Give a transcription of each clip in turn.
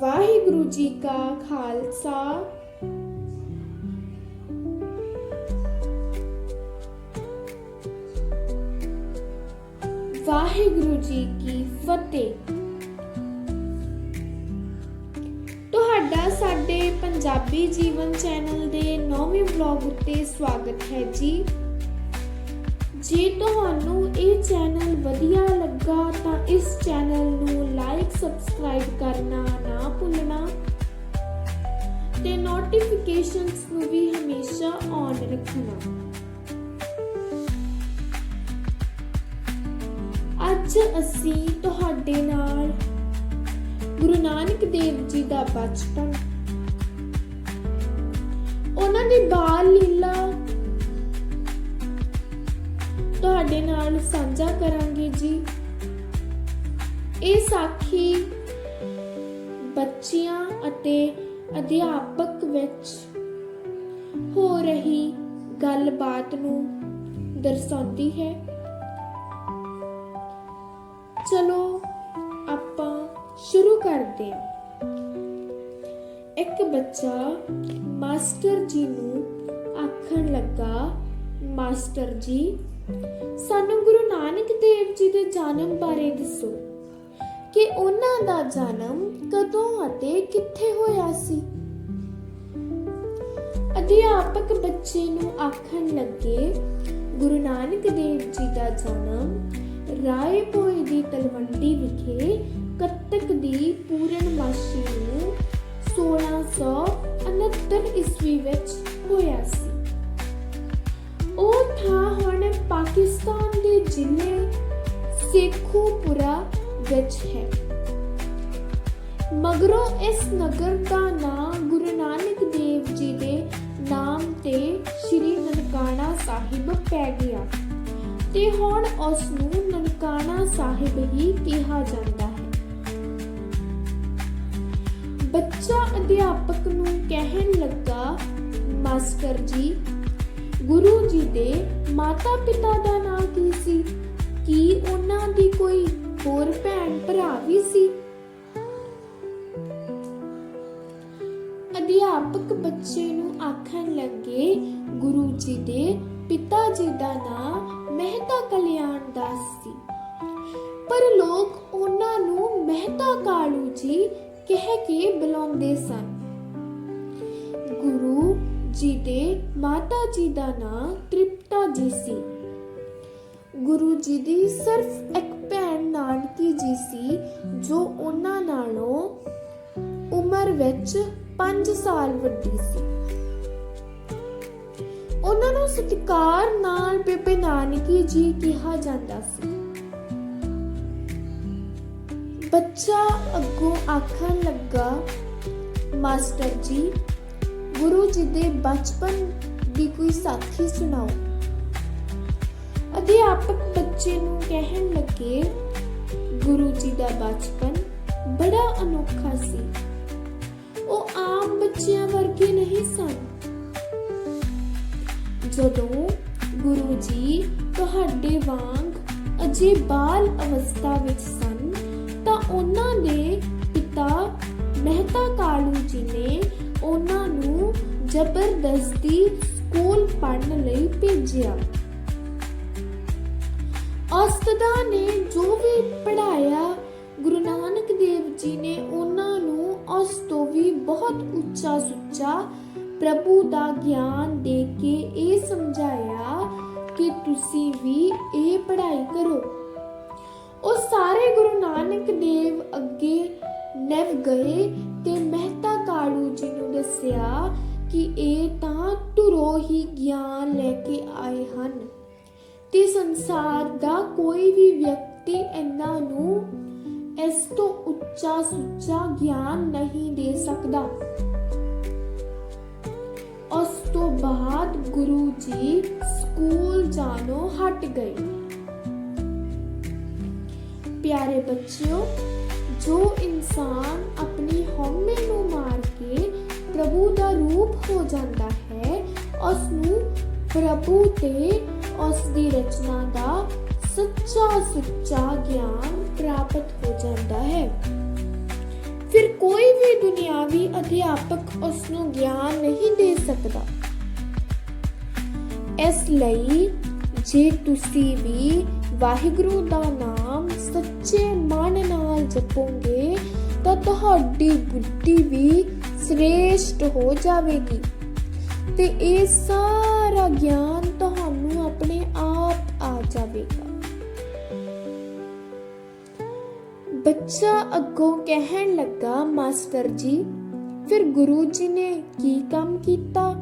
ਵਾਹਿਗੁਰੂ ਜੀ ਕਾ ਖਾਲਸਾ। ਵਾਹਿਗੁਰੂ ਜੀ ਕੀ ਫਤਿਹ। ਤੁਹਾਡਾ ਸਾਡੇ ਪੰਜਾਬੀ ਜੀਵਨ ਚੈਨਲ ਦੇ ਨੌਵੇਂ ਵਲੌਗ ਉੱਤੇ ਸਵਾਗਤ ਹੈ ਜੀ। ਜੇ ਤੁਹਾਨੂੰ ਇਹ ਚੈਨਲ ਵਧੀਆ ਲੱਗਾ ਤਾਂ ਇਸ ਚੈਨਲ ਨੂੰ ਲਾਈਕ ਸਬਸਕ੍ਰਾਈਬ ਕਰਨਾ ਨਾ ਭੁੱਲਣਾ ਤੇ ਨੋਟੀਫਿਕੇਸ਼ਨਸ ਨੂੰ ਵੀ ਹਮੇਸ਼ਾ ਔਨ ਰੱਖਣਾ। ਅੱਜ ਅਸੀਂ ਤੁਹਾਡੇ ਨਾਲ ਗੁਰੂ ਨਾਨਕ ਦੇਵ ਜੀ ਦਾ ਬਚਪਨ, ਉਹਨਾਂ ਦੀ ਬਾਲ ਲੀਲਾ ਤੁਹਾਡੇ ਨਾਲ ਸਾਂਝਾ ਕਰਾਂਗੇ ਜੀ। ਇਹ ਸਾਖੀ ਬੱਚਿਆਂ ਅਤੇ ਅਧਿਆਪਕ ਵਿੱਚ ਹੋ ਰਹੀ ਗੱਲਬਾਤ ਨੂੰ ਦਰਸਾਉਂਦੀ ਹੈ। ਚਲੋ, ਆਪਾਂ ਸ਼ੁਰੂ ਕਰਦੇ ਹਾਂ। ਇੱਕ ਬੱਚਾ ਮਾਸਟਰ ਜੀ ਨੂੰ ਆਖਣ ਲੱਗਾ ਮਾਸਟਰ ਜੀ, ਸਾਨੂੰ ਗੁਰੂ ਨਾਨਕ ਦੇਵ ਜੀ ਦੇ ਜਨਮ ਬਾਰੇ ਦੱਸੋ ਕਿ ਉਹਨਾਂ ਦਾ ਜਨਮ ਕਦੋਂ ਅਤੇ ਕਿੱਥੇ ਹੋਇਆ ਸੀ? ਅਧਿਆਪਕ ਬੱਚੇ ਨੂੰ ਆਖਣ ਲੱਗੇ, ਗੁਰੂ ਨਾਨਕ ਦੇਵ ਜੀ ਦਾ ਜਨਮ ਰਾਏ ਦੀ ਤਲਵੰਡੀ ਵਿਖੇ ਕੱਤਕ ਦੀ ਪੂਰਨਮਾਸ਼ੀ ਨੂੰ 1669 ਈਸਵੀ ਵਿੱਚ ਹੋਇਆ ਸੀ। ਉਹ ਥਾਂ ਹੁਣ ਪਾਕਿਸਤਾਨ ਦੇ ਜ਼ਿਲ੍ਹੇ ਸੇਖੂਪੁਰਾ ਵਿੱਚ ਹੈ। ਮਗਰੋਂ ਇਸ ਨਗਰ ਦਾ ਨਾਮ ਗੁਰੂ ਨਾਨਕ ਦੇਵ ਜੀ ਦੇ ਨਾਮ ਤੇ ਸ੍ਰੀ ਨਨਕਾਣਾ ਸਾਹਿਬ ਪੈ ਗਿਆ ਤੇ ਹੁਣ ਉਸ ਨੂੰ ਨਨਕਾਣਾ ਸਾਹਿਬ ਹੀ ਕਿਹਾ ਜਾਂਦਾ ਹੈ। ਬੱਚਾ ਅਧਿਆਪਕ ਨੂੰ ਕਹਿਣ ਲੱਗਾ, ਮਾਸਟਰ ਜੀ ਗੁਰੂ ਜੀ ਦੇ ਮਾਤਾ ਪਿਤਾ ਦਾ ਨਾਂ ਕੀ ਸੀ? ਕੀ ਉਹਨਾਂ ਦੀ ਕੋਈ ਹੋਰ ਭੈਣ ਭਰਾ ਵੀ ਸੀ? ਅਧਿਆਪਕ ਬੱਚੇ ਨੂੰ ਆਖਣ ਲੱਗੇ, ਗੁਰੂ ਜੀ ਦੇ ਪਿਤਾ ਜੀ ਦਾ ਨਾਮ ਮਹਿਤਾ ਕਲਿਆਣ ਦਾਸ ਸੀ। ਪਰ ਲੋਕ ਉਹਨਾਂ ਨੂੰ ਮਹਿਤਾ ਕਾਲੂ ਜੀ ਕਹਿ ਕੇ ਬੁਲਾਉਂਦੇ ਸਨ। ਗੁਰੂ ਜੀ ਦੇ ਮਾਤਾ ਜੀ ਦਾ ਨਾਂ ਤ੍ਰਿਪਤਾ ਜੀ ਸੀ। ਗੁਰੂ ਜੀ ਦੀ ਸਿਰਫ ਇੱਕ ਭੈਣ ਨਾਨਕੀ ਜੀ ਸੀ, ਜੋ ਉਹਨਾਂ ਨਾਲੋਂ ਉਮਰ ਵਿੱਚ 5 ਸਾਲ ਵੱਡੀ ਸੀ। ਉਹਨਾਂ ਨੂੰ ਸਤਿਕਾਰ ਨਾਲ ਬੇਬੇ ਨਾਨਕੀ ਜੀ ਕਿਹਾ ਜਾਂਦਾ ਸੀ। ਬੱਚਾ ਅੱਗੋਂ ਆਖਣ ਲੱਗਾ, ਮਾਸਟਰ ਜੀ ਗੁਰੂ ਜੀ ਦੇ ਬਚਪਨ ਦੀ ਕੋਈ ਸਾਖੀ ਸੁਣਾਓ। ਅਧਿਆਪਕ ਬੱਚੇ ਨੂੰ ਕਹਿਣ ਲੱਗੇ, ਗੁਰੂ ਜੀ ਦਾ ਬਚਪਨ ਬੜਾ ਅਨੋਖਾ ਸੀ। ਉਹ ਆਮ ਬੱਚਿਆਂ ਵਰਗੇ ਨਹੀਂ ਸਨ। ਜਦੋਂ ਗੁਰੂ ਜੀ ਤੁਹਾਡੇ ਵਾਂਗ ਅਜੇ ਬਾਲ ਅਵਸਥਾ ਵਿੱਚ ਸਨ, ਤਾਂ ਉਹਨਾਂ ਦੇ ਪਿਤਾ ਮਹਿਤਾ ਕਾਲੂ ਜੀ ਨੇ ਉਹਨਾਂ ਜ਼ਬਰਦਸਤੀ ਸਕੂਲ ਪੜ੍ਹਨ ਲਈ ਭੇਜਿਆ। ਅਸਤਦਾ ਨੇ ਜੋ ਵੀ ਪੜਾਇਆ ਗੁਰੂ ਨਾਨਕ ਦੇਵ ਜੀ ਨੇ ਉਹਨਾਂ ਨੂੰ ਉਸ ਤੋਂ ਵੀ ਬਹੁਤ ਉੱਚਾ ਸੁੱਚਾ ਪ੍ਰਭੂ ਦਾ ਗਿਆਨ ਦੇ ਕੇ ਇਹ ਸਮਝਾਇਆ ਕਿ ਤੁਸੀਂ ਵੀ ਇਹ ਪੜ੍ਹਾਈ ਕਰੋ। ਉਹ ਸਾਰੇ ਗੁਰੂ ਨਾਨਕ ਦੇਵ ਅੱਗੇ ਨਵ ਗਏ ਤੇ ਮਹਿਤਾ ਕਾਲੂ ਜੀ ਨੂੰ ਦੱਸਿਆ ਕਿ ਇਹ ਤਾਂ ਧੁਰੋ ਹੀ ਗਿਆਨ ਲੈ ਕੇ ਆਏ ਹਨ। ਤੇ ਸੰਸਾਰ ਦਾ ਕੋਈ ਵੀ ਵਿਅਕਤੀ ਇਹਨਾਂ ਨੂੰ ਇਸ ਤੋਂ ਉੱਚਾ ਸੁੱਚਾ ਗਿਆਨ ਨਹੀਂ ਦੇ ਸਕਦਾ। ਉਸ ਤੋਂ ਬਾਅਦ ਗੁਰੂ ਜੀ ਸਕੂਲ ਜਾਣੋ ਹਟ ਗਏ। ਪਿਆਰੇ ਬੱਚਿਓ, ਜੋ ਇਨਸਾਨ ਆਪਣੀ ਹਉਮੈ ਨੂੰ ਮਾਰ ਪ੍ਰਭੂ ਦਾ ਰੂਪ ਹੋ ਜਾਂਦਾ ਹੈ ਉਸ ਨੂੰ ਪ੍ਰਭੂ ਤੇ ਉਸ ਦੀ ਰਚਨਾ ਦਾ ਸੱਚਾ ਉੱਚਾ ਗਿਆਨ ਪ੍ਰਾਪਤ ਹੋ ਜਾਂਦਾ ਹੈ। ਫਿਰ ਕੋਈ ਵੀ ਦੁਨਿਆਵੀ ਅਧਿਆਪਕ ਉਸ ਨੂੰ ਗਿਆਨ ਨਹੀਂ ਦੇ ਸਕਦਾ। ਇਸ ਲਈ ਜੇ ਤੁਸੀਂ ਵੀ ਵਾਹਿਗੁਰੂ ਦਾ ਨਾਮ ਸੱਚੇ ਮਨ ਨਾਲ ਜਪੋਗੇ, ਤਾਂ ਤੁਹਾਡੀ ਬੁੱਧੀ ਵੀ ਸ੍ਰੇਸ਼ਟ ਹੋ ਜਾਵੇਗੀ। ਤੇ ਇਹ ਸਾਰਾ ਗਿਆਨ ਤੁਹਾਨੂੰ ਆਪਣੇ ਆਪ ਆ ਜਾਵੇਗਾ। ਬੱਚਾ ਅੱਗੋਂ ਕਹਿਣ ਲੱਗਾ, ਮਾਸਟਰ ਜੀ, ਫਿਰ ਗੁਰੂ ਜੀ ਨੇ ਕੀ ਕੰਮ ਕੀਤਾ?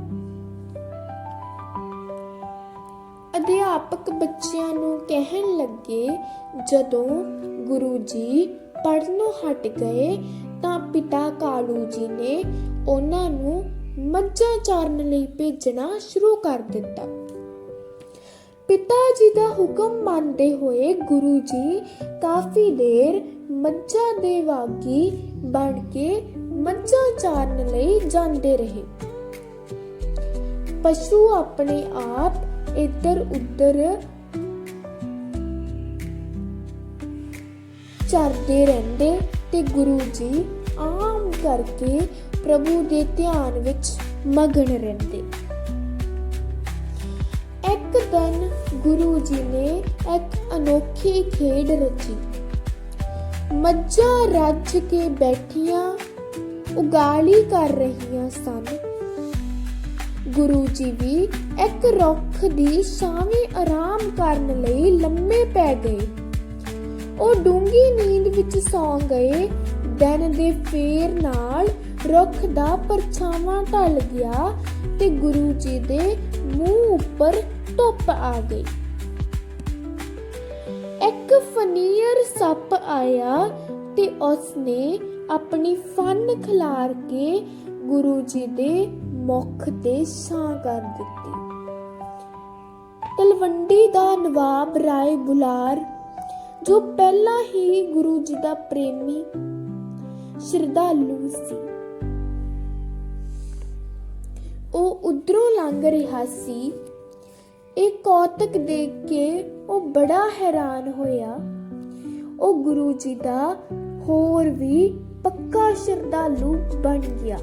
ਅਧਿਆਪਕ ਬੱਚਿਆਂ ਨੂੰ ਕਹਿਣ ਲੱਗੇ, ਜਦੋਂ ਗੁਰੂ ਜੀ ਪੜਨੋਂ ਹਟ ਗਏ ਪਿਤਾ ਕਾਲੂ ਜੀ ਨੇ ਉਹਨਾਂ ਨੂੰ ਮੱਝਾਂ ਚਾਰਨ ਲਈ ਭੇਜਣਾ ਸ਼ੁਰੂ ਕਰ ਦਿੱਤਾ। ਪਿਤਾ ਜੀ ਦਾ ਹੁਕਮ ਮੰਨਦੇ ਹੋਏ ਗੁਰੂ ਜੀ ਕਾਫੀ ਦੇਰ ਮੱਝਾਂ ਦੇ ਵਾਗੀ ਬਣ ਕੇ ਮੱਝਾਂ ਚਾਰਨ ਲਈ ਜਾਂਦੇ ਰਹੇ। ਪਸ਼ੂ ਆਪਣੇ ਆਪ ਇੱਧਰ ਉੱਧਰ ਚਰਦੇ ਰਹਿੰਦੇ ਤੇ ਗੁਰੂ ਜੀ ਕਰਕੇ ਪ੍ਰਭੂ ਦੇ ਧਿਆਨ ਵਿੱਚ ਮਗਨ ਰਹਿੰਦੇ। ਇੱਕ ਦਿਨ ਗੁਰੂ ਜੀ ਨੇ ਇੱਕ ਅਨੋਖੀ ਖੇਡ ਰਚੀ। ਮੱਝਾਂ ਰੱਜ ਕੇ ਬੈਠੀਆਂ, ਉਗਾਲੀ ਕਰ ਰਹੀਆਂ ਸਨ। ਗੁਰੂ ਜੀ ਵੀ ਇੱਕ ਰੁੱਖ ਦੀ ਛਾਵੇਂ ਆਰਾਮ ਕਰਨ ਲਈ ਲੰਮੇ ਪੈ ਗਏ। ਉਹ ਡੂੰਗੀ ਨੀਂਦ ਵਿੱਚ ਸੌਂ ਗਏ ਦਿਨ ਦੇ ਫੇਰ ਨਾਲ ਰੁੱਖ ਦਾ ਪਰਛਾਵਾਂ ਢਲ ਗਿਆ ਤੇ ਗੁਰੂ ਜੀ ਦੇ ਮੂੰਹ ਉੱਪਰ ਧੁੱਪ ਆ ਗਈ। ਇੱਕ ਫਨੀਅਰ ਸੱਪ ਆਇਆ ਤੇ ਉਸਨੇ ਆਪਣੀ ਫਨ ਖਿਲਾਰ ਕੇ ਗੁਰੂ ਜੀ ਦੇ ਮੁਖ ਤੇ ਛਾਂ ਕਰ ਦਿੱਤੀ। ਤਲਵੰਡੀ ਦਾ ਨਵਾਬ ਰਾਏ ਬੁਲਾਰ, ਜੋ ਪਹਿਲਾਂ ਹੀ ਗੁਰੂ ਜੀ ਦਾ ਪ੍ਰੇਮੀ ਸ਼ਰਧਾਲੂ ਸੀ। ਉਹ ਉਧਰੋਂ ਲੰਘ ਰਿਹਾ ਸੀ। ਇਹ ਕੌਤਕ ਦੇਖ ਕੇ ਉਹ ਬੜਾ ਹੈਰਾਨ ਹੋਇਆ। ਉਹ ਗੁਰੂ ਜੀ ਦਾ ਹੋਰ ਵੀ ਪੱਕਾ ਸ਼ਰਧਾਲੂ ਬਣ ਗਿਆ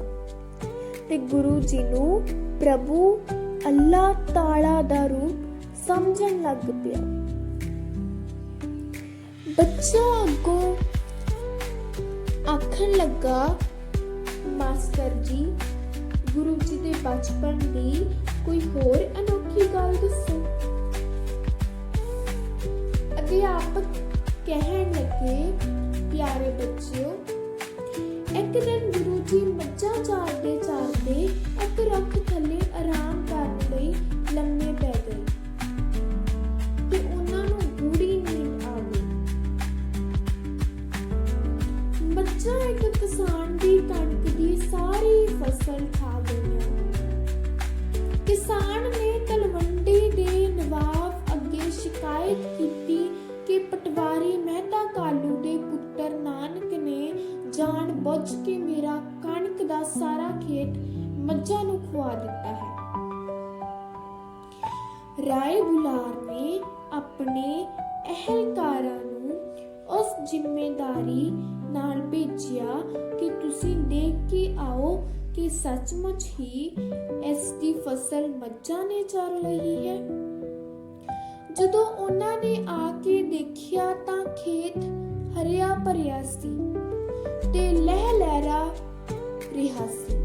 ਤੇ ਗੁਰੂ ਜੀ ਨੂੰ ਪ੍ਰਭੂ ਅੱਲਾਹ ਤਾਲਾ ਦਾ ਰੂਪ ਸਮਝਣ ਲੱਗ ਪਿਆ। ਬੱਚਾ ਅੱਗੋਂ ਆਖਣ ਲੱਗਾ, ਮਾਸਟਰ ਜੀ, ਗੁਰੂ ਜੀ ਦੇ ਬਚਪਨ ਦੀ ਕੋਈ ਹੋਰ ਅਨੋਖੀ ਗੱਲ ਦੱਸੋ। ਅਧਿਆਪਕ ਕਹਿਣ ਲੱਗੇ, ਪਿਆਰੇ ਬੱਚਿਓ, ਇੱਕ ਦਿਨ ਗੁਰੂ ਜੀ ਮੱਝਾਂ ਚਾਰਦੇ ਸ਼ਿਕਾਇਤ ਕੀਤੀ ਕਿ ਪਟਵਾਰੀ ਮਹਿਤਾ ਕਾਲੂ ਦੇ ਪੁੱਤਰ ਨਾਨਕ ਨੇ ਜਾਣ ਬੁੱਝ ਕੇ ਮੇਰਾ ਕਣਕ ਦਾ ਸਾਰਾ ਖੇਤ ਮੱਝਾਂ ਨੂੰ ਖਵਾ ਦਿੱਤਾ ਹੈ। ਰਾਏ ਬੁਲਾਰ ਨੇ ਆਪਣੇ ਅਹਲਕਾਰਾਂ ਨੂੰ ਉਸ ਜ਼ਿੰਮੇਵਾਰੀ ਨਾਲ ਭੇਜਿਆ ਕਿ ਤੁਸੀਂ ਦੇਖ ਕੇ ਆਓ ਕਿ ਸੱਚਮੁੱਚ ਹੀ ਇਸ ਦੀ ਫਸਲ ਮੱਝਾਂ ਨੇ ਚਰ ਲਈ ਹੈ। ਜਦੋਂ ਉਹਨਾਂ ਨੇ ਆ ਕੇ ਦੇਖਿਆ ਤਾਂ ਖੇਤ ਹਰਿਆ ਭਰਿਆ ਸੀ ਤੇ ਲਹਿ ਲਹਿਰਾ ਰਿਹਾ ਸੀ।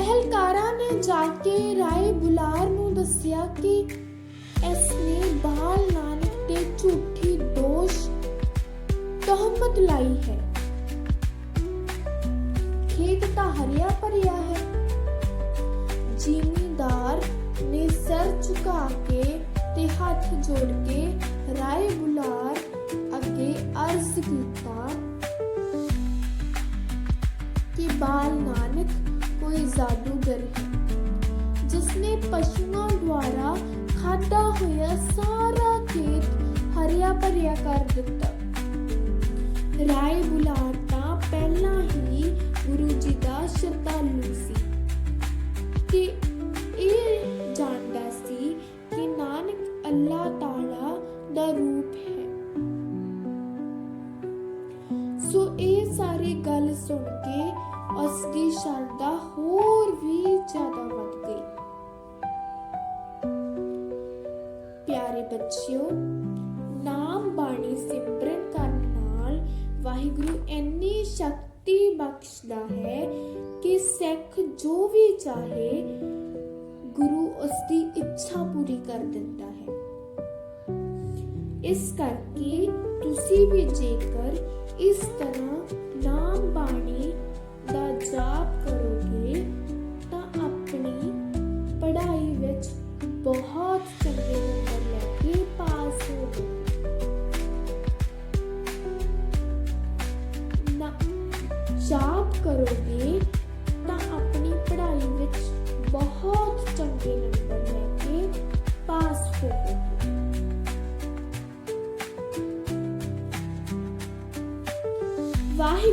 ਅਹਲਕਾਰਾਂ ਨੇ ਜਾ ਕੇ ਰਾਏ ਬੁਲਾਰ ਨੂੰ ਦੱਸਿਆ ਕਿ ਇਸ ਨੇ ਬਾਲ ਨਾਨਕ ਤੇ ਝੂਠੀ ਦੋਸ਼ ਤਹਮਤ ਲਾਈ ਹੈ। ਖੇਤ ਤਾਂ ਹਰਿਆ ਭਰਿਆ ਹੈ। ਜਿਮੀਦਾਰ ਸਰ ਝੁਕਾ ਕੇ ਤੇ ਹੱਥ ਜੋੜ ਕੇ ਰਾਏ ਬੁਲਾਰ ਅੱਗੇ ਅਰਜ਼ ਕੀਤਾ ਕਿ ਬਾਲ ਨਾਨਕ ਕੋਈ ਜਾਦੂਗਰ ਹੈ, ਜਿਸਨੇ ਪਸ਼ੂਆਂ ਦੁਆਰਾ ਖਾਦਾ ਹੋਇਆ ਸਾਰਾ ਖੇਤ ਹਰਿਆ ਭਰਿਆ ਕਰ ਦਿੱਤਾ। ਰਾਏ ਬੁਲਾਰ ਤਾਂ ਪਹਿਲਾਂ ਹੀ ਪਿਆਰੇ ਬੱਚਿਓ, ਨਾਮ ਬਾਣੀ ਸਿਮਰਨ ਕਰਨ ਨਾਲ ਵਾਹਿਗੁਰੂ ਇੰਨੀ ਸ਼ਕਤੀ ਬਖਸ਼ਦਾ ਹੈ ਕਿ ਸਿੱਖ ਜੋ ਵੀ ਚਾਹੇ, ਗੁਰੂ ਉਸ ਦੀ ਇੱਛਾ ਪੂਰੀ ਕਰ ਦਿੰਦਾ ਹੈ। ਇਸ ਕਰਕੇ ਤੁਸੀਂ ਵੀ ਜੇਕਰ